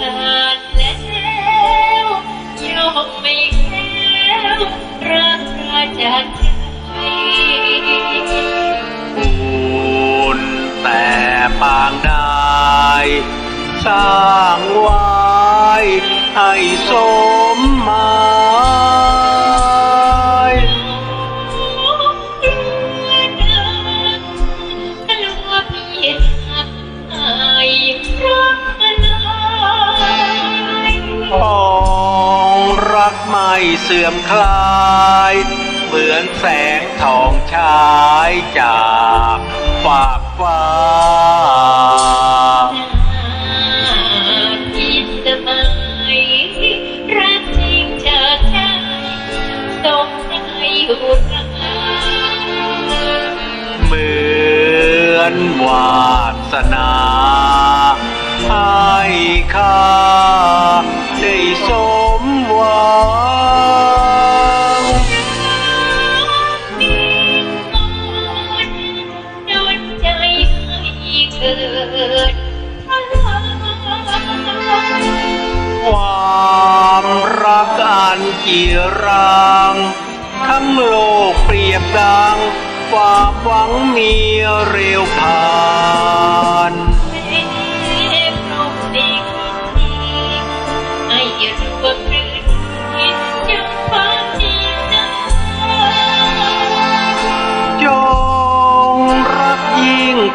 กันแล้วยอมไม่แค้วรักราจัดบุญแต่ปางได้สร้างไว้ให้สมมา ไม่เสื่อมคลาย เหมือนแสงทองฉายจากฝากฟ้า เหมือนวาสนาให้ข้า ความรักอันกี่รัง ทั้งโลกเปรียบดังความหวังมีเร็วผ่าน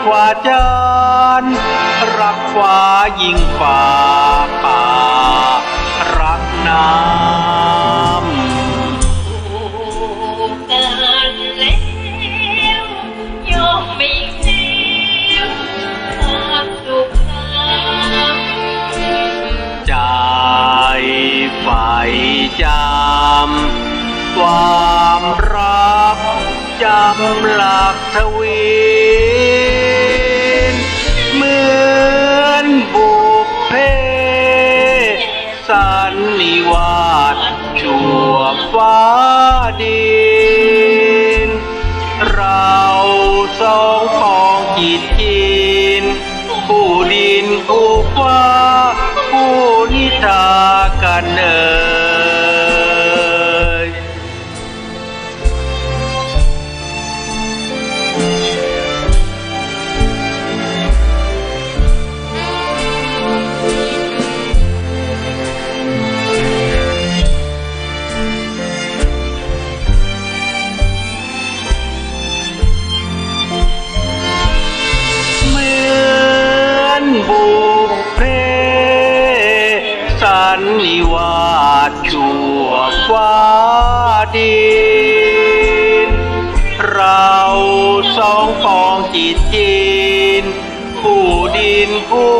กว่าจานรักฟ้ายิ่งฟ้าป่ารักน้ำใจใฝ่จำความรักจำหลักทวิ นนิวาสชั่วฟ้าดิน เราสองปองจิตจิน ผู้ดินผู้ฟ้าผู้นิทากันเอ่ บุพเพสันนิวาสชั่วฟ้าดิน เราสองฟองจิตจีนผู้ดินผู้